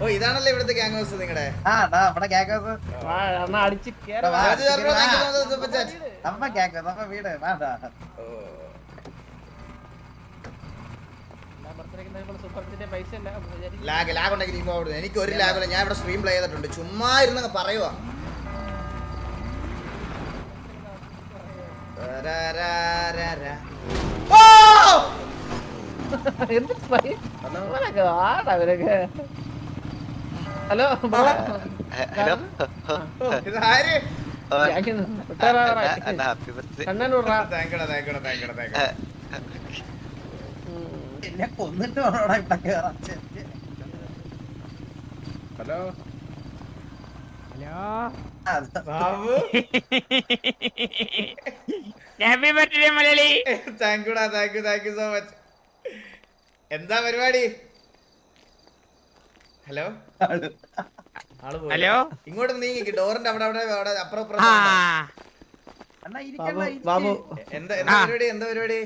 ഓ ഇതാണല്ലേ ഇവിടുത്തെ gang house നിങ്ങളുടെ നമ്മുടെ. നമ്മ നമ്മ വീട്. വേണ്ട ലാഗ് ലാഗ് ഉണ്ടെങ്കിൽ നീ പോകരുത് എനിക്ക് ഒരു ലാഗില്ല ഞാൻ ഇവിടെ സ്ട്രീം പ്ലേ ചെയ്തിട്ടുണ്ട്. ചുമ്മാ ഇരുന്നങ്ങ് പറയുവാ! എന്ത് ആടാ ഇവരൊക്കെ ഹലോ ഹലോ. ഇതാര്? എന്നെ കൊന്നിട്ട് വേണോടാ ഇവിടെ കേറാൻ? Hello? Babu? Happy birthday Malayali. Thank you thank you thank you so much എന്താ പരിപാടി? ഹലോ? ആൾ. പോയി. ഹലോ? ഇങ്ങോട്ട് നീങ്ങി ഡോറിന്റെ അവിടെ അവിടെ അവിടെ അപ്പുറം അപ്പുറം ബാബു എന്താ എന്താ പരിപാടി? എന്താ പരിപാടി?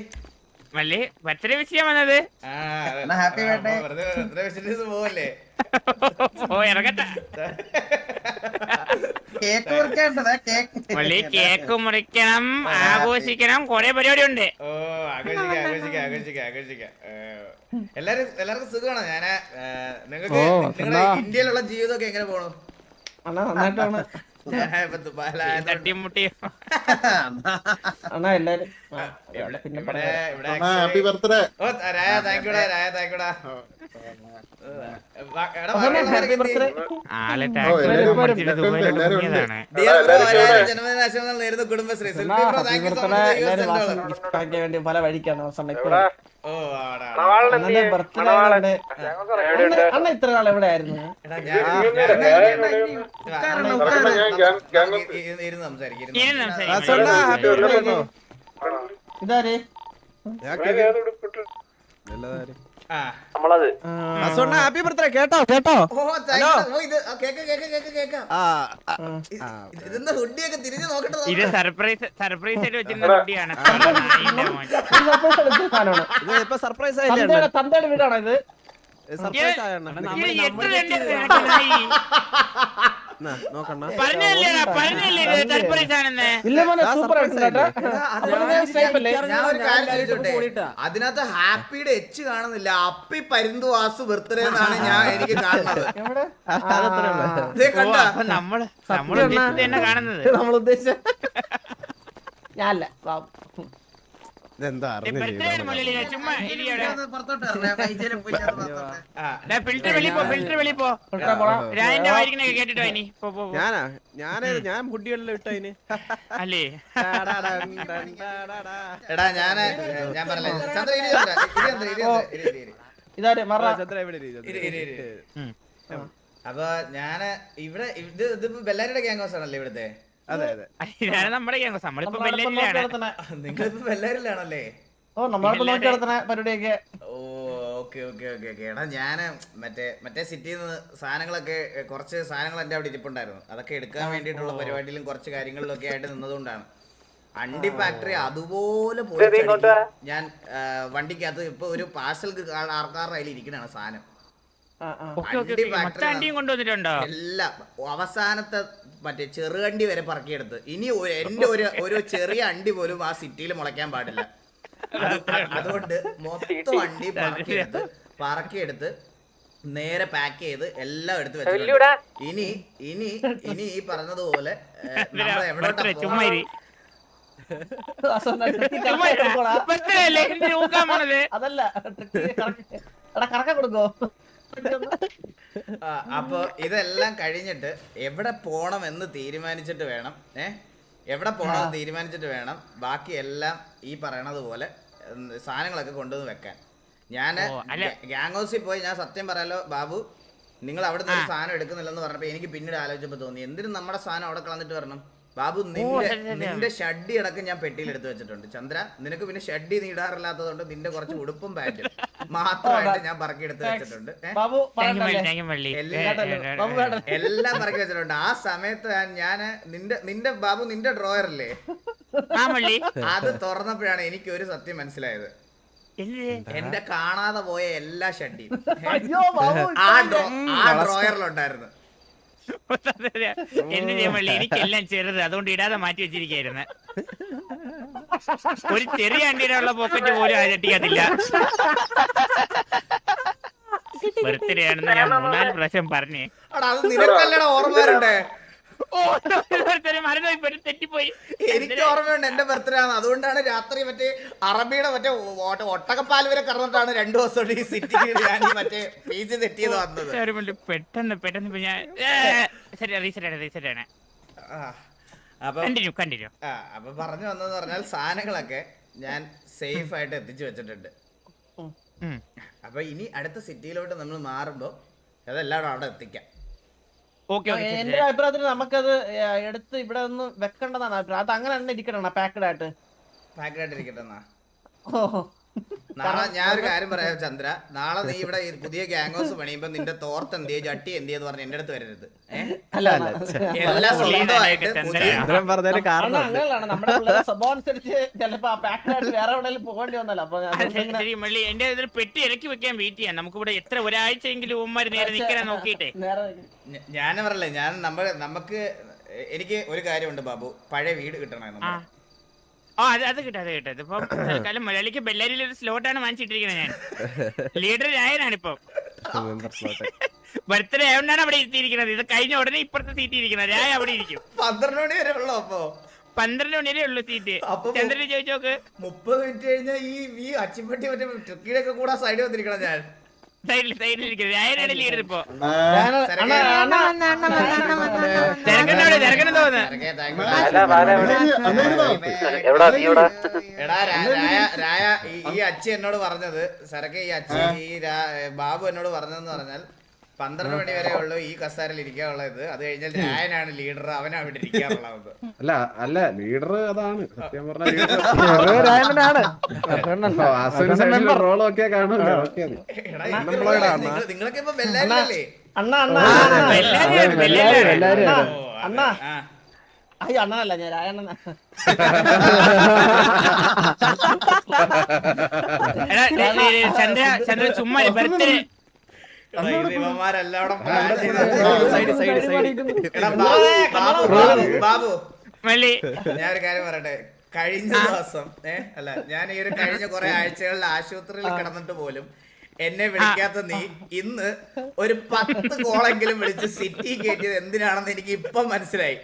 മല്ലി ബർത്ത്ഡേ വിഷ് ചെയ്യാൻ വന്നത് പോവല്ലേ? ഓ ഇറങ്ങട്ടെ. കേക്ക് മുറിക്കേണ്ടതാ കേക്ക്. മല്ലി കേക്ക് മുറിക്കണം ആഘോഷിക്കണം. കൊറേ പരിപാടി ഉണ്ട് ഓ ആഘോഷിക്കാം ആഘോഷിക്കാം. ആഘോഷിക്കാം എല്ലാരും എല്ലാവർക്കും സുഖമാണോ? ഞാൻ നിങ്ങൾക്ക് നിങ്ങളുടെ ഇന്ത്യയിലുള്ള ജീവിതമൊക്കെ എങ്ങനെ പോണു? അണ്ണാ നന്നായിട്ടാണ്. അണ്ണാ എല്ലാരും. ആ, ഹാപ്പി ബർത്ത്ഡേ കുടുംബശ്രീ. പല വഴിക്കാണ് ഓ ആടാ അണ്ണ- അണ്ണ ഇത്ര നാൾ എവിടെ ആയിരുന്നു എടാ ഞാൻ ആ. ഹാപ്പി ബർത്ത്ഡേ കേട്ടോ കേട്ടോ. ഇത് ആ, കേക്ക് കേക്ക് കേക്ക് കേക്ക്. ആ ഇത് ഹുഡിയൊക്കെ തിരിഞ്ഞു നോക്കട്ടെ ഇത് സർപ്രൈസ് സർപ്രൈസ് ആയിട്ട് വെച്ചിരുന്ന കുട്ടിയാണ് സർപ്രൈസ് ആയില്ലേ തന്തയുടെ വീടാണോ ഇത്? സർപ്രൈസ് ആയണ്ണ അതിനകത്ത് ഹാപ്പിയുടെ എച്ച് കാണുന്നില്ല. അപ്പി പരിന്തുവാസു ബർത്ത്ഡേ എന്നാണ് ഞാൻ എനിക്ക് കാണുന്നത്. നമ്മൾ കാണുന്നത്? നമ്മൾ ഉദ്ദേശിച്ച ഞാനല്ല. ഇതെന്താ. ഞാനാ ഞാനേ ഞാൻ മുടികളിൽ ഇട്ടതിന് അല്ലേ? എടാ ഞാൻ ഞാൻ ചന്ദ്ര ഇതാര്? മറ. ചന്ദ്ര. ഉം. അപ്പൊ ഞാൻ ഇവിടെ ഇത് ഇതിപ്പോ ബെല്ലാരിയുടെ ഗ്യാങ് ഹൗസ് ആണല്ലേ ഇവിടുത്തെ? അതെ അതെ. നമ്മുടെ നമ്മളിപ്പോ നിങ്ങളിപ്പോ ബെല്ലാരിലാണല്ലേ ഓ നമ്മളിപ്പോ നോക്കി നടത്തണ പരിപാടിയൊക്കെ. ഓ ഓക്കെ ഓക്കെ ഓക്കെ ഓക്കെ. എടാ ഞാൻ മറ്റേ മറ്റേ സിറ്റിയിൽ നിന്ന് സാധനങ്ങളൊക്കെ കുറച്ച് സാധനങ്ങൾ എന്റെ അവിടെ ഇരിപ്പുണ്ടായിരുന്നു. അതൊക്കെ എടുക്കാൻ വേണ്ടിട്ടുള്ള പരിപാടിയിലും കുറച്ച് കാര്യങ്ങളിലൊക്കെ ആയിട്ട് നിന്നതുകൊണ്ടാണ്. അണ്ടി ഫാക്ടറി അതുപോലെ പോയി ഞാൻ വണ്ടിക്കകത്ത് ഇപ്പൊ ഒരു പാഴ്സൽ ആൾക്കാരുടെ അതിൽ ഇരിക്കണാണ് സാധനം. എല്ലാം അവസാനത്തെ മറ്റേ ചെറുകണ്ടി വരെ പറക്കിയെടുത്ത്. ഇനി എന്റെ ഒരു ഒരു ചെറിയ അണ്ടി പോലും ആ സിറ്റിയിൽ മുളയ്ക്കാൻ പാടില്ല. അത് അതുകൊണ്ട് മൊത്തം അണ്ടി പറക്കിയെടുത്ത് പറക്കിയെടുത്ത് നേരെ പാക്ക് ചെയ്ത് എല്ലാം എടുത്ത് വെച്ചിട്ടുണ്ട്. ഇനി ഇനി ഇനി ഈ പറഞ്ഞതുപോലെ അതല്ല കറക്കം കൊടുക്കോ. അപ്പൊ ഇതെല്ലാം കഴിഞ്ഞിട്ട് എവിടെ പോണം എന്ന് തീരുമാനിച്ചിട്ട് വേണം. ഏ? എവിടെ പോണം എന്ന് തീരുമാനിച്ചിട്ട് വേണം. ബാക്കി എല്ലാം ഈ പറയണത് പോലെ സാധനങ്ങളൊക്കെ കൊണ്ടുവന്ന് വെക്കാൻ. ഞാൻ ഗ്യാങ് ഹൗസിൽ പോയി ഞാൻ സത്യം പറയാലോ ബാബു നിങ്ങൾ അവിടെ നിന്ന് ഒരു സാധനം എടുക്കുന്നില്ലെന്ന് പറഞ്ഞപ്പോ എനിക്ക് പിന്നീട് ആലോചിച്ചപ്പോ തോന്നി. എന്തിനും നമ്മുടെ സാധനം അവിടെ കളഞ്ഞിട്ട് വരണം? ബാബു നിന്റെ. നിന്റെ ഷഡ്ഡി അടക്കം ഞാൻ പെട്ടിയിൽ എടുത്തു വെച്ചിട്ടുണ്ട്. ചന്ദ്ര നിനക്ക് പിന്നെ ഷഡ്ഡി നീ ഇടാറില്ലാത്തതുകൊണ്ട് നിന്റെ കുറച്ച് ഉടുപ്പും പാറ്റും മാത്രമായിട്ട് ഞാൻ പറക്കി എടുത്ത് വെച്ചിട്ടുണ്ട്. എല്ലാം ബാബു എല്ലാം പറക്കി വെച്ചിട്ടുണ്ട്. ആ സമയത്ത് ഞാൻ നിന്റെ നിന്റെ ബാബു നിന്റെ ഡ്രോയറല്ലേ? ആ മള്ളി അത് തുറന്നപ്പോഴാണ് എനിക്ക് ഒരു സത്യം മനസ്സിലായത്. എന്റെ കാണാതെ പോയ എല്ലാ ഷഡ്ഡിയും. അയ്യോ ബാബു ആ ഡ്രോ ആ ഡ്രോയറിലുണ്ടായിരുന്നു. എന്ത് ചെയ്യാൻ പറ്റില്ല എനിക്കെല്ലാം ചെറുത് അതുകൊണ്ട് ഇടാതെ മാറ്റി വെച്ചിരിക്കായിരുന്നു. ഒരു ചെറിയ അണ്ടിയുടെ ഉള്ള പോക്കറ്റ് പോലും ആ ചട്ടിക്കത്തില്ല ബർത്ത്ഡേ ആണെന്ന് ഞാൻ മൂന്നാൽ പ്രാവശ്യം പറഞ്ഞേ. അത് നിനക്കല്ലടാ ഓർമ്മ വരണ്ടേ? തെറ്റിപ്പോയി. എനിക്ക് ഓർമ്മയുണ്ട് എന്റെ ബർത്ത്ഡേ ആണ്. അതുകൊണ്ടാണ് രാത്രി മറ്റേ അറബിയുടെ മറ്റേ ഒട്ടകപ്പാൽ വരെ കറന്നിട്ടാണ് രണ്ടു ദിവസം ഈ സിറ്റിയിൽ ഞാൻ മറ്റേ പീച്ച് തെറ്റിയത് വന്നത്. പെട്ടെന്ന് പെട്ടെന്ന് ഞാൻ ശരി റീസെറ്റ് ആണ് അപ്പൊ പറഞ്ഞു വന്നെന്ന് പറഞ്ഞാൽ സാധനങ്ങളൊക്കെ ഞാൻ സേഫ് ആയിട്ട് എത്തിച്ചു വെച്ചിട്ടുണ്ട്. അപ്പൊ ഇനി അടുത്ത സിറ്റിയിലോട്ട് നമ്മൾ മാറുമ്പോ അതെല്ലാം അവിടെ എത്തിക്കാം. എന്റെ അഭിപ്രായത്തിൽ നമുക്കത് എടുത്ത് ഇവിടെ ഒന്ന് വെക്കേണ്ടതാണ് അഭിപ്രായം. അത് അങ്ങനെ തന്നെ ഇരിക്കണം പാക്കഡ് ആയിട്ട്. പാക്കഡ് ആയിട്ട് ഇരിക്കട്ടെ ഓ. നാളെ ഞാൻ ഒരു കാര്യം പറയാം ചന്ദ്ര. നാളെ നീ ഇവിടെ ഈ പുതിയ ഗ്യാങ് പണിയുമ്പോ നിന്റെ തോർത്ത് എന്തിയെ ചട്ടി എന്തിയെന്ന് പറഞ്ഞ് എന്റെ അടുത്ത് വരരുത്. ഏ? അല്ല അല്ല എല്ലാം സ്വന്തമായിട്ട് ചന്ദ്രൻ പറഞ്ഞതിന് കാരണം അങ്ങനെയാണ് നമ്മുടെ പിള്ളേരെ സ്വഭാവം അനുസരിച്ച് ചിലപ്പോ ആ പാക്കഡ് ആയിട്ട് വേറെ എവിടെയെങ്കിലും പോകേണ്ടി വന്നല്ലോ. അപ്പൊ ശരി മള്ളി. എന്റെ ഇതിൽ പെട്ടി ഇറക്കി വെക്കാൻ വെയിറ്റ് ചെയ്യാം. നമുക്കിവിടെ എത്ര ഒരാഴ്ചയെങ്കിലും ഉമ്മാര് നേരെ നിൽക്കാൻ നോക്കിയിട്ടെ. ഞാൻ പറയല്ലേ ഞാൻ നമ്മൾ നമുക്ക് എനിക്ക് ഒരു കാര്യമുണ്ട് ബാബു. പഴയ വീട് കിട്ടണേ ആ അത് അത് കിട്ടും അത് കിട്ടും. ഇതിപ്പം തൽക്കാലം മലയാളിക്ക് ബെല്ലാരിയിൽ ഒരു സ്ലോട്ടാണ് വാങ്ങിച്ചിട്ടിരിക്കുന്നത് ഞാൻ. ലീഡർ രായനാണ് ഇപ്പം ബർത്ത്ഡേ ആയതുകൊണ്ടാണ് അവിടെ ഇരുത്തിയിരിക്കുന്നത് ഇത് കഴിഞ്ഞ ഉടനെ ഇപ്പുറത്തെ സീറ്റ് ഇരിക്കുന്നത്. രായ അവിടെ ഇരിക്കും. പന്ത്രണ്ട് മണി വരെ ഉള്ളു അപ്പോ? പന്ത്രണ്ട് മണി വരെ ഉള്ളു സീറ്റ് അപ്പൊ ചന്ദ്രന് ചോദിച്ചോക്ക് മുപ്പത് മിനിറ്റ് കഴിഞ്ഞാൽ ഈ ഈ അച്ചിപ്പട്ടി മറ്റേ ട്രിക്കിലൊക്കെ കൂടെ സൈഡിൽ വന്നിരിക്കണം ഞാൻ. ഈ അച്ഛൻ എന്നോട് പറഞ്ഞത് സരക്കെ ഈ അച്ഛൻ ഈ ബാബു എന്നോട് പറഞ്ഞതെന്ന് പറഞ്ഞാൽ പന്ത്രണ്ട് മണി വരെ ഉള്ളു ഈ കസാരയിൽ ഇരിക്കാനുള്ളത്. അത് കഴിഞ്ഞാൽ രായനാണ് ലീഡർ അവനാ അവിടെ ഇരിക്കാറുള്ളത് അല്ല അല്ല ലീഡർ അതാണ്. സത്യം പറഞ്ഞ റോളൊക്കെ കാണുമല്ലോ നിങ്ങളൊക്കെ ഇപ്പൊ അണ്ണാ. അണ്ണാ അണ്ണാ. അയ്യോ അണ്ണനല്ല ഞാൻ രായണ്ണനാ ചന്ദ്ര ചന്ദ്ര ചുമ്മാ ബർത്ത്ഡേ ബാബു, ഞാൻ ഒരു കാര്യം പറയട്ടെ? കഴിഞ്ഞ ദിവസം ഏ അല്ല ഞാൻ ഈ ഒരു കഴിഞ്ഞ കുറെ ആഴ്ചകളിൽ ആശുപത്രിയിൽ കിടന്നിട്ട് പോലും എന്നെ വിളിക്കാത്ത നീ ഇന്ന് ഒരു പത്ത് കോളെങ്കിലും വിളിച്ച് സിറ്റി കയറ്റിയത് എന്തിനാണെന്ന് എനിക്ക് ഇപ്പൊ മനസ്സിലായി.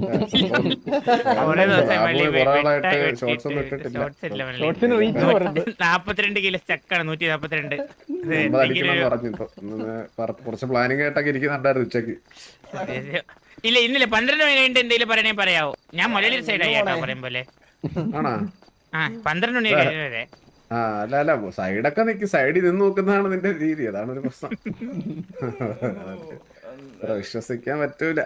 നാപ്പത്തിരണ്ട് കിലോ ചക്കാണ് നൂറ്റി നാപ്പത്തിരണ്ട്. കുറച്ച് പ്ലാനിങ് ആയിട്ടൊക്കെ ഇരിക്കുന്നുണ്ടായിരുന്നു ഉച്ചയ്ക്ക് ഇല്ല ഇന്നില്ല. പന്ത്രണ്ട് മണി കഴിഞ്ഞിട്ട് എന്തെങ്കിലും പറയണേ പറയാവോ. ഞാൻ മലയാളി സൈഡായി കേട്ടോ പറയും പോലെ ആണാ? ആ പന്ത്രണ്ട് മണി കഴിഞ്ഞ വരെ. ആ അല്ല അല്ല. സൈഡൊക്കെ നിക്ക്. സൈഡിൽ നിന്ന് നോക്കുന്നതാണ് നിന്റെ രീതി. അതാണ് ഒരു പ്രശ്നം. വിശ്വസിക്കാൻ പറ്റൂല.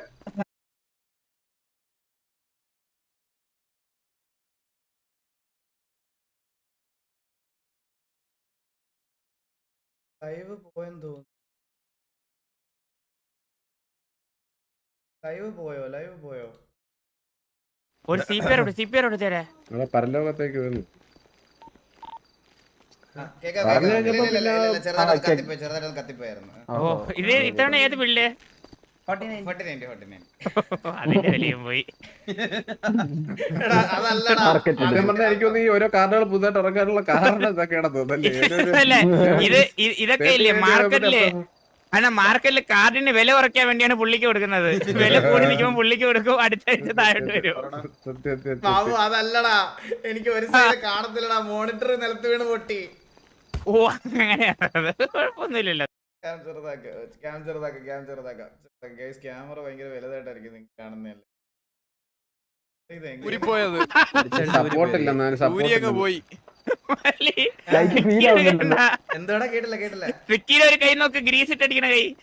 ലൈവ് പോയെന്ന് തോന്നുന്നു. ലൈവ് പോയോ? ലൈവ് പോയോ? ഒരു CPR P CPR C P R തരാ നമ്മളെ പരലോകത്തേക്ക് വന്നു. ആ, കേക്കാം, ചെറുതായിട്ട് കത്തിപ്പോയി ചെറുതായിട്ട് കത്തിപ്പോയായിരുന്നു. ഓ ഇത് ഇത്തവണ ഏത് ബില്ല് അതിന്റെ വിലയും പോയി. എനിക്കൊന്ന് ഈ ഓരോ കാർഡുകൾ പുതുതായിട്ട് ഇറക്കാനുള്ള കാരണം ഇതൊക്കെയാണ് തോന്നുന്നല്ലേ ഇത് ഇതൊക്കെ ഇല്ലേ? മാർക്കറ്റിൽ അല്ല മാർക്കറ്റിൽ കാർഡിന് വില കുറയ്ക്കാൻ വേണ്ടിയാണ് പുള്ളിക്ക് കൊടുക്കുന്നത്. വില കൂടി നിൽക്കുമ്പോൾ പുള്ളിക്ക് കൊടുക്കും അടുത്ത ആഴ്ച താഴോട്ട് വരും. സത്യം, സത്യം, സത്യം. ബാബു അതല്ലടാ. എനിക്ക് ഒരു സൈഡ് കാണത്തില്ലടാ. മോണിറ്റർ നിലത്ത് വീണ് പൊട്ടി. ഓ അങ്ങനെ കുഴപ്പമൊന്നുമില്ലല്ലോ. ക്യാം ചെറുതാക്ക ക്യാം ചെറുതാക്ക ക്യാം ചെറുതാക്ക. ഗൈസ് ക്യാമറ ഭയങ്കര വലുതായിട്ടായിരിക്കും നിങ്ങൾ കാണുന്നതല്ലേ? എങ്ങനെ- എന്തോടാ കേട്ടില്ല കേട്ടില്ല. ഒരു കൈ നോക്ക് ഗ്രീസ് ഇട്ടടിക്കണ കൈ.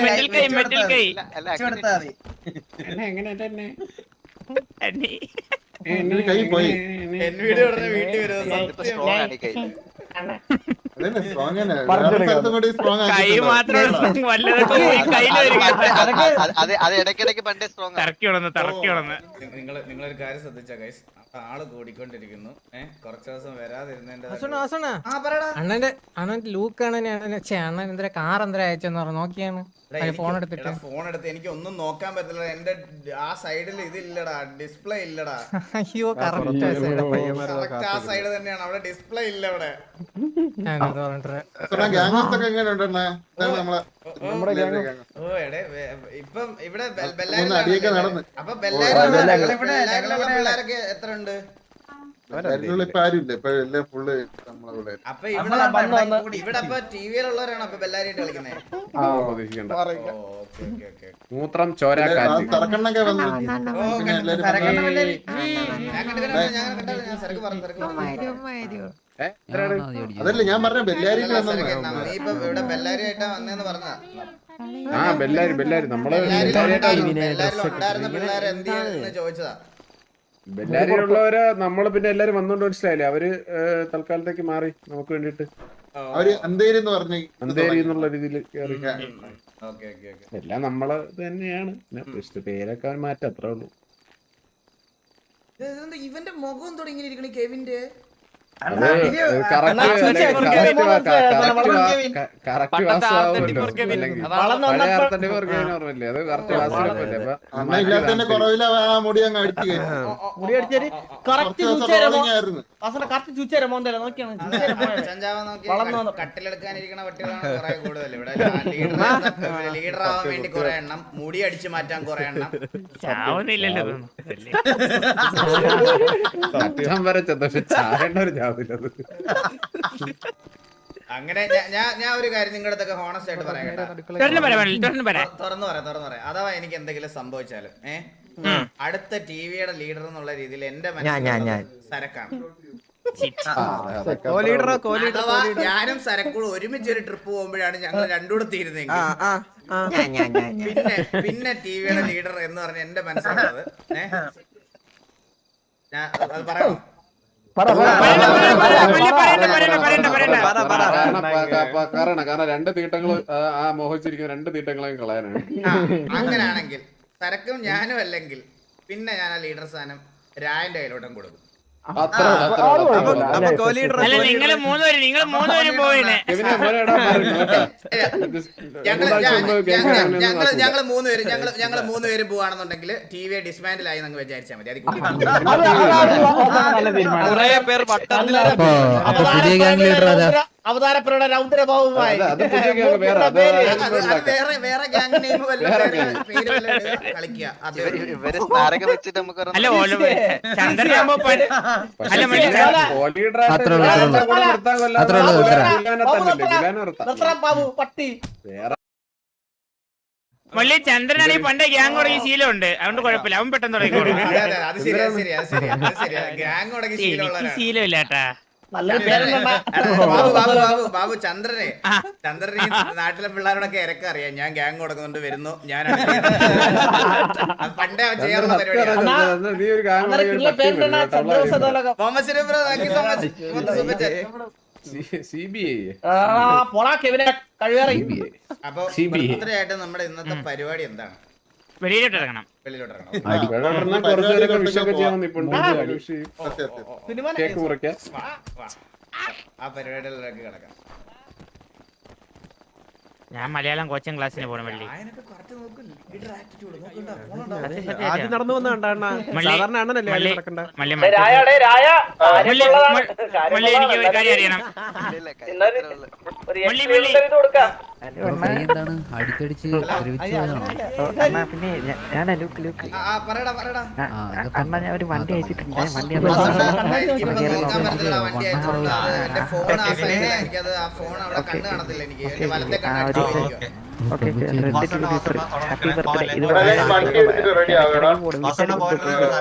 മെറ്റൽ കൈ മെറ്റൽ കൈ. വെച്ച് കൊടുത്താ കൈ പോയി. വീട്ടിൽ വരുന്നത് അത് ഇടയ്ക്കിടയ്ക്ക് പണ്ടേ സ്ട്രോങ് നിങ്ങളൊരു കാര്യം ശ്രദ്ധിച്ചാ ഗൈസ് ആൾ കൂടിക്കൊണ്ടിരിക്കുന്നു. ഏഹ് കുറച്ച് ദിവസം വരാതിരുന്നതിന്റെ അണ്ണന്റെ ലൂക്ക് അണ്ണൻ എന്തര കാർ എന്തര അയച്ചെന്ന് പറഞ്ഞു. നോക്കിയാണ്. ഫോൺ എടുത്തിട്ട്. ഫോൺ എടുത്ത് എനിക്ക് ഒന്നും നോക്കാൻ പറ്റില്ല എന്റെ ആ സൈഡിൽ ഇതില്ലടാ. ഡിസ്പ്ലേ ഇല്ലടാ. അയ്യോ കറക്റ്റ് കറക്റ്റ് ആ സൈഡ്. തന്നെയാണ്. അവിടെ ഡിസ്പ്ലേ ഇല്ല അവിടെ. നമ്മുടെ ഇപ്പം ഇവിടെ. അപ്പൊ ബെല്ലാരൊക്കെ എത്ര ഉണ്ട്? അപ്പൊ ഇവിടെ അപ്പൊ ടി വിയിലുള്ളവരാണ് അപ്പൊ ബെല്ലാരിയായിട്ട് കളിക്കുന്നത് മൂത്രം ചോര. ഞാൻ ഞാൻ സരക്ക് പറഞ്ഞു സരക്ക്? അതല്ലേ ഞാൻ പറഞ്ഞ ബെല്ലാരി ഇവിടെ ബെല്ലാരിയായിട്ടാ വന്നേന്ന് പറഞ്ഞ ആ ബെല്ലാരി ബെല്ലാരി നമ്മൾ ചോദിച്ചതാ. ബെല്ലാരിയിലുള്ളവര് നമ്മൾ പിന്നെ എല്ലാരും വന്നോണ്ട് മനസ്സിലായില്ലേ? അവർ തൽക്കാലത്തേക്ക് മാറി. നമുക്ക് വേണ്ടിട്ട് അവർ അന്തേരി എന്ന് പറഞ്ഞു അന്തേരി എന്നുള്ള രീതിയിൽ കയറി ഓക്കെ ഓക്കെ ഓക്കെ. എല്ലാം നമ്മൾ തന്നെയാണ്. പേരൊക്കെ മാറ്റം അത്രേ ഉള്ളൂ. ഇതെന്താ ഇവന്റെ മുഖം തുടങ്ങി ഇരിക്കണ കെവിന്റെ? ഇല്ലാത്തതിന്റെ കുറവില്ല ആ മുടി അങ്ങ് അടിച്ചു കയറ്റി. മുടി അടിച്ചേര് കറക്റ്റ് ചൂച്ചേരമോ നോക്കിയാണ്. കട്ടിലെടുക്കാനിരിക്കണ പട്ടികളാണ് കുറെ കൂടുതൽ ഇവിടെ ലീഡർ ആവാൻ വേണ്ടി കുറെ എണ്ണം മുടി അടിച്ചു മാറ്റാൻ കുറെ എണ്ണം. ചാവുന്നില്ലല്ലോ. വരെ ഒരു ജാതില്ലത് അങ്ങനെ ഞാൻ- ഞാൻ ഒരു കാര്യം നിങ്ങളുടെ അടുത്തൊക്കെ ഹോണസ്റ്റ് ആയിട്ട് പറയാം കേട്ടോ. തുറന്ന് പറ തുറന്ന് പറ. തുറ- തുറന്നു പറയാം തുറന്നു പറയാം അഥവാ എനിക്ക് എന്തെങ്കിലും സംഭവിച്ചാലും ഏ? അടുത്ത ടിവിയുടെ ലീഡർ എന്നുള്ള രീതിയിൽ എന്റെ മനസ്സിൽ സരക്കാണ്. കോലീഡറോ കോലീഡർ അഥവാ ഞാനും സരക്കൂടും ഒരുമിച്ച് ഒരു ട്രിപ്പ് പോകുമ്പോഴാണ് ഞങ്ങൾ രണ്ടുകൂടെ തീരുന്നെങ്കിൽ പിന്നെ പിന്നെ ടിവിയുടെ ലീഡർ എന്ന് പറഞ്ഞ എന്റെ മനസ്സിലുള്ളത് ഏ? ഞാൻ അത് പറയാമോ? കാരണം കാരണം കാരണം രണ്ട് തീട്ടങ്ങൾ ആ- മോഹിച്ചിരിക്കുന്ന രണ്ട് തീട്ടങ്ങളെയും കളയാനാണ് ആ, അങ്ങനാണെങ്കിൽ തരക്കും ഞാനും അല്ലെങ്കിൽ പിന്നെ ഞാൻ ആ ലീഡർ സ്ഥാനം രായന്റെ കയ്യിലോട്ടും കൊടുക്കും നിങ്ങൾ മൂന്നുപേരും നിങ്ങൾ മൂന്നുപേരും പോയിനെ ഞങ്ങൾ ഞങ്ങൾ ഞങ്ങൾ ഞങ്ങൾ മൂന്ന് പേര് ഞങ്ങൾ ഞങ്ങൾ മൂന്ന് പേരും പോവാണെന്നുണ്ടെങ്കിൽ ടി വി ഡിസ്മാൻഡിലായി നിങ്ങൾ വിചാരിച്ചാൽ മതി അത് കുറെ നിർത്തണം ബാബു പട്ടി. മള്ളി ചന്ദ്രനാണെങ്കിൽ പണ്ട് ഗ്യാങ് തുടങ്ങിയ ശീലമുണ്ട്. അതുകൊണ്ട് കുഴപ്പമില്ല. അവൻ പെട്ടെന്ന് തുടങ്ങിക്കോളും. അതെ ബാബു ബാബു ബാബു ബാബു ചന്ദ്രനെ. ചന്ദ്രനെ നാട്ടിലെ പിള്ളേരോടൊക്കെ ഇരക്ക അറിയാം. ഞാൻ ഗ്യാങ് കൊടുക്കുന്നുണ്ട് വരുന്നു. ഞാൻ പണ്ടേ അവൻ ചെയ്യാറുള്ള പരിപാടിയാണ് Muhammad thank you so much അപ്പൊ നമ്മുടെ ഇന്നത്തെ പരിപാടി എന്താണ്? വെളിയിലോട്ട് ഇറങ്ങണം ഞാൻ മലയാളം കോച്ചിങ് ക്ലാസ്സിന് പോണം വെള്ളി. നടന്നു വന്ന കണ്ടാ സാധാരണ അണ്ണനല്ലേ എനിക്ക് ഒരു കാര്യം അറിയണം. എന്താണ് അടിക്കടിച്ച് ആ, ആ, പറയടാ പറയടാ. അണ്ണ ഞാൻ ഒരു വണ്ടി അയച്ചിട്ടുണ്ട്. വണ്ടി ഇപ്പൊ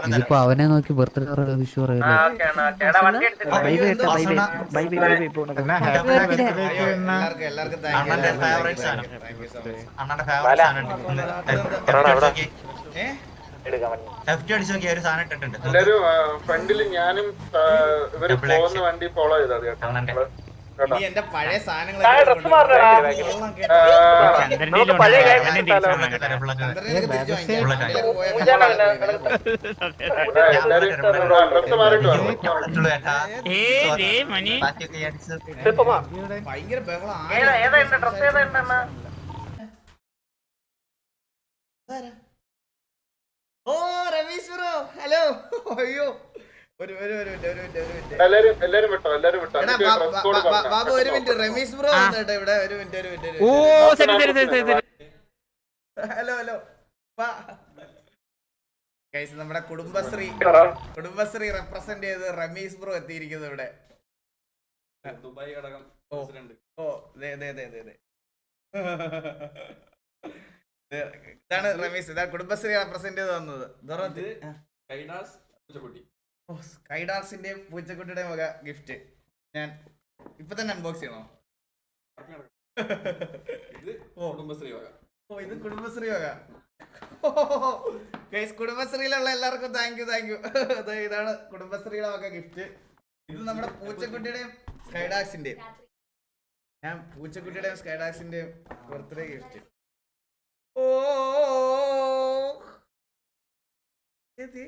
ഇതിപ്പോ അവനെ നോക്കി ബർത്ത്ഡേ വിഷു ഫ്രണ്ടിൽ ഞാനും ഇവർ പോകുന്ന വണ്ടി ഫോളോ ചെയ്താൽ കേട്ടോ. ഇനി എന്റെ പഴയ സാധനങ്ങളൊക്കെ ഭയങ്കര ബഹളം. ഓ രമേശ് ബ്രോ. ഹലോ. അയ്യോ. ഒരു മിനിറ്റ്. ബാബു ഒരു ബ്രോ ഇവിടെ ഒരു മിനിറ്റ് ഒരു മിനിറ്റ് ഹലോ ഹലോ. ഗൈസ് നമ്മുടെ കുടുംബശ്രീ കുടുംബശ്രീ റെപ്രസെന്റ് ചെയ്ത് റമീസ് ബ്രോ എത്തിയിരിക്കുന്നു ഇവിടെ. ഓ. ഓ ദേ ദേ ദേ ദേ ഇതാണ് റമീസ് ഇതാണ് കുടുംബശ്രീ റെപ്രസെന്റ് ചെയ്ത് വന്നത്. കൈലാസ് ഇത്? ആ. പൂച്ചക്കുട്ടിയുടെ മുഖ വക ഗിഫ്റ്റ് ഞാൻ ഇപ്പൊ തന്നെ അൺബോക്സ് ചെയ്യണോ? ഓ ഓ ഇത് കുടുംബശ്രീ വക. ഗൈസ് കുടുംബശ്രീയിലുള്ള എല്ലാവർക്കും താങ്ക് യു താങ്ക് യു ഇതാണ് കുടുംബശ്രീയുടെ വക ഗിഫ്റ്റ് ഇത് നമ്മുടെ പൂച്ചക്കുട്ടിയുടെയും സ്കൈഡാക്സിന്റെയും ഞാൻ പൂച്ചക്കുട്ടിയുടെയും സ്കൈഡാക്സിന്റെയും ബർത്ത്ഡേ ഗിഫ്റ്റ് ഓ ഏത്?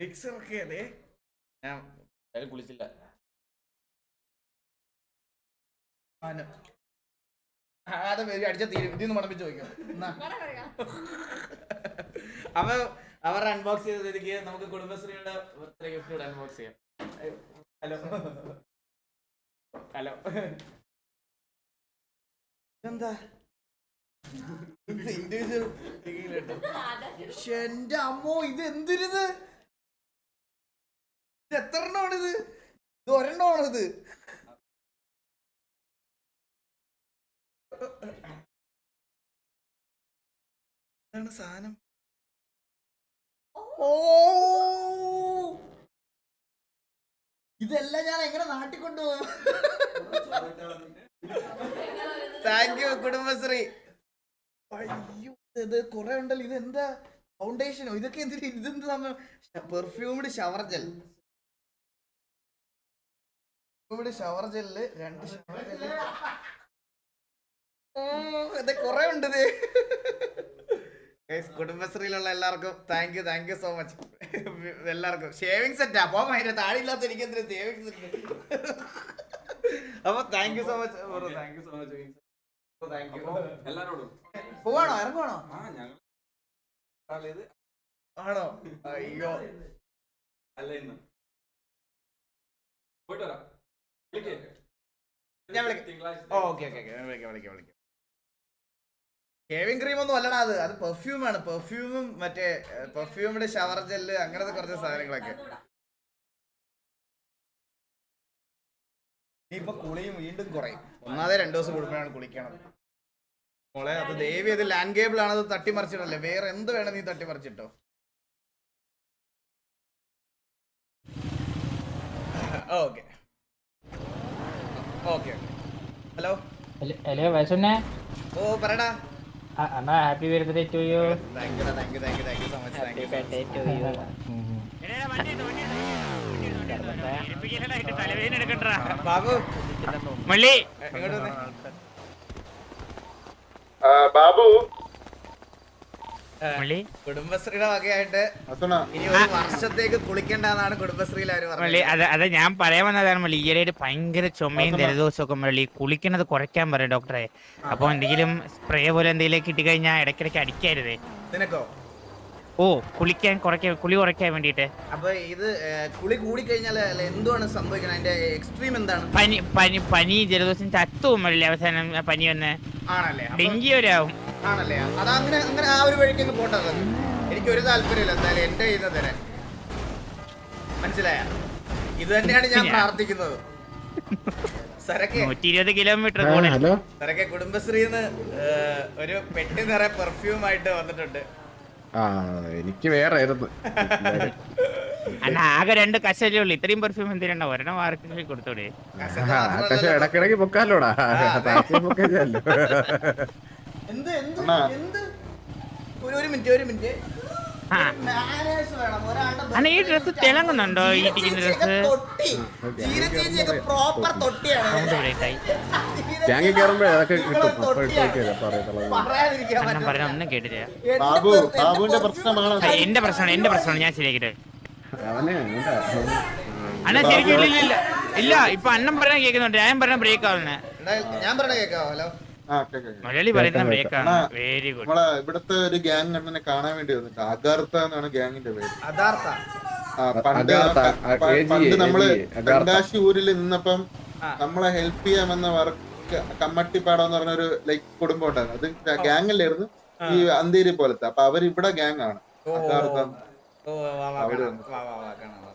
മിക്സർ ഒക്കെ അതെ ഞാൻ കുളിച്ചില്ല അത് അടിച്ചാ തീരും ഇതിന്ന് മണപ്പിച്ച് ചോദിക്കും അവ അവർ അൺബോക്സ് ചെയ്തതിരിക്കുക നമുക്ക് കുടുംബശ്രീയുടെ ബർത്ത്ഡേ ഗിഫ്റ്റ് അൺബോക്സ് ചെയ്യാം ഹലോ. ഹലോ. എന്താ എന്റെ അമ്മോ ഇത് എന്തിരിത്? ഇത് എത്ര എണ്ണമാണിത് ഇത് ഒരെണ്ണമാണിത്. എന്താണ് സാധനം? ഓ. ഇതെല്ലാം ഞാൻ എങ്ങനെ നാട്ടിൽ കൊണ്ടുപോകും താങ്ക് യു കുടുംബശ്രീ. അയ്യോ ഇത് കുറെ ഉണ്ടല്ലോ. ഇത് എന്താ ഫൗണ്ടേഷനോ ഇതൊക്കെ എന്തിനാ? ഇതെന്ത് സമയം perfumed shower gel perfumed shower gel രണ്ട് ഷവർ ജെല്ല് ഓ ഇത് കുറെ ഉണ്ട് ഇത് കുടുംബശ്രീയിലുള്ള എല്ലാവർക്കും thank you thank you so much എല്ലാവർക്കും. ഷേവിങ് സെറ്റാ അപ്പൊ അതിന്റെ താഴെയില്ലാത്ത എനിക്ക് എന്തിനാ സെറ്റ് അപ്പൊ thank you so much thank you so much thank you പോവാണോ? ഇറങ്ങുവാണോ? ആണോ? അയ്യോ. ഞാൻ വിളിക്കാം. Okay okay okay. വിളിക്കാം വിളിക്കാം വിളിക്കാം. ഷേവിംഗ് ക്രീം ഒന്നും അല്ലടാ അത്. അത് പെർഫ്യൂം ആണ്. പെർഫ്യൂമും മറ്റേ പെർഫ്യൂമിന്റെ ഷവർ ജെല്ല് അങ്ങനത്തെ കുറച്ച് സാധനങ്ങളൊക്കെ. ഇപ്പൊ കുളിയും വീണ്ടും കുറയും. ഒന്നാതെ രണ്ടു ദിവസം കൂടുമ്പോഴാണ് കുളിക്കണത്. മോളെ അത് ദേവി അത് ലാൻഡ് കേബിൾ ആണ് അത് തട്ടിമറിച്ചിട്ടല്ലേ? വേറെ എന്ത് വേണം നീ തട്ടിമറിച്ചിട്ടോ? ഓക്കെ. Okay hello? ഹലോ വയസ്സന്നെ ഓ പറയടാ അണ്ണാ ഹാപ്പി ബർത്ത്ഡേ ടു യു മള്ളി. ആ, ബാബു. കുടുംബശ്രീയുടെ വകയായിട്ട് ഇനി ഒരു വർഷത്തേക്ക് കുളിക്കണ്ടെന്നാണ് കുടുംബശ്രീയിൽ അവർ പറഞ്ഞത്? അതെ അത് ഞാൻ പറയാൻ വന്നതാണ് മള്ളി ഈയിടെ ഭയങ്കര ചുമയും ജലദോഷവും ഒക്കെ മള്ളി കുളിക്കണത് കുറയ്ക്കാൻ പറയും ഡോക്ടറെ. അപ്പൊ എന്തെങ്കിലും സ്പ്രേ പോലെ എന്തെങ്കിലും കിട്ടിക്കഴിഞ്ഞാൽ ഇടയ്ക്കിടയ്ക്ക് അടിക്കരുതേ. നിനക്കോ? ഓ കുളിക്കാൻ കുറയ്ക്കാൻ കുളി കുറയ്ക്കാൻ വേണ്ടിയിട്ട്. അപ്പൊ ഇത് കുളി കൂടി കഴിഞ്ഞാൽ എന്തുവാണ് സംഭവിക്കുന്നത് അതിന്റെ എക്സ്ട്രീം എന്താണ്? പനി പനി പനി ജലദോഷം ചത്തുവും അല്ലേ അവസാനം പനി വന്ന്. ആണല്ലേ? ഡെങ്കി വരാവും ആണല്ലേ? അത് അങ്ങനെ അങ്ങനെ ആ ഒരു വഴിക്ക് ഒന്ന് പോട്ടത് എനിക്ക് ഒരു താല്പര്യമില്ല എന്തായാലും എന്റെ ചെയ്യുന്നത് തരാൻ മനസ്സിലായ? ഇത് തന്നെയാണ് ഞാൻ പ്രാർത്ഥിക്കുന്നത്. സരക്കെ. നൂറ്റി ഇരുപത് കിലോമീറ്റർ സരക്കെ കുടുംബശ്രീന്ന് ഒരു പെട്ടി നിറയെ പെർഫ്യൂം ആയിട്ട് വന്നിട്ടുണ്ട്. ആ എനിക്ക് വേറെ ആയിരുന്നു അല്ല ആകെ രണ്ട് കശല്ലേ ഉള്ളു. ഇത്രയും പെർഫ്യൂം എന്തിനാ ഒരെണ്ണം മാർക്കറ്റിൽ കൊടുത്തോടെ? പക്ഷെ ഇടക്കിടക്ക് പൊക്കാലോടാ. പൊക്കല്ലോ? എന്ത് എന്ത് എന്ത്? ഒരു മിനിറ്റ് ഒരു മിനിറ്റ്. അണ്ണ ഈ ഡ്രസ് തിളങ്ങുന്നുണ്ടോ? ഈ ഇരിക്കുന്ന ഡ്രസ് പ്രോപ്പർ കയറുമ്പോ അതൊക്കെ കിട്ടും. പറഞ്ഞ ഒന്നും കേട്ടില്ല എന്റെ ബാബു എന്റെ ബാബുവിന്റെ പ്രശ്നമാണ്? എന്റെ പ്രശ്നമാണ് എന്റെ പ്രശ്നമാണ്. ഞാൻ ശരിയാക്കിട്ട് അണ്ണ ശരിക്കും ഇല്ല ഇല്ല, ഇല്ല. ഇപ്പൊ അന്നം പറഞ്ഞ കേൾക്കുന്നുണ്ട്. ഞാൻ പറഞ്ഞ ബ്രേക്ക് ആവുന്നേ. ഞാൻ പറഞ്ഞ കേക്കാവോ ഹലോ? ആ കേക്കാം മലയാളി പറയുന്ന ബ്രേക്ക് ആണ് അണ്ണാ, വെരി ഗുഡ് നമ്മളെ ഇവിടുത്തെ ഒരു ഗ്യാങ് അണ്ണനെ കാണാൻ വേണ്ടി വന്നിട്ട് അഗാർത്ത എന്നാണ് ഗ്യാങ്ങിന്റെ പേര്. പണ്ട് പണ്ട് നമ്മൾ. തെങ്കാശി ഊരിൽ നിന്നപ്പം നമ്മളെ ഹെൽപ്പ് ചെയ്യാമെന്ന വർക്ക് കമ്മട്ടിപ്പാടം എന്ന് പറഞ്ഞ ഒരു ലൈക്ക് കുടുംബം ഉണ്ടായിരുന്നു. അത് ഗ്യാങ് അല്ലായിരുന്നു. ഈ അന്തേരി പോലത്തെ. അപ്പൊ അവർ ഇവിടെ ഗ്യാങ് ആണ്. ഓ അഗാർത്ത. ഓ വാ വാ അവർ കാണാം.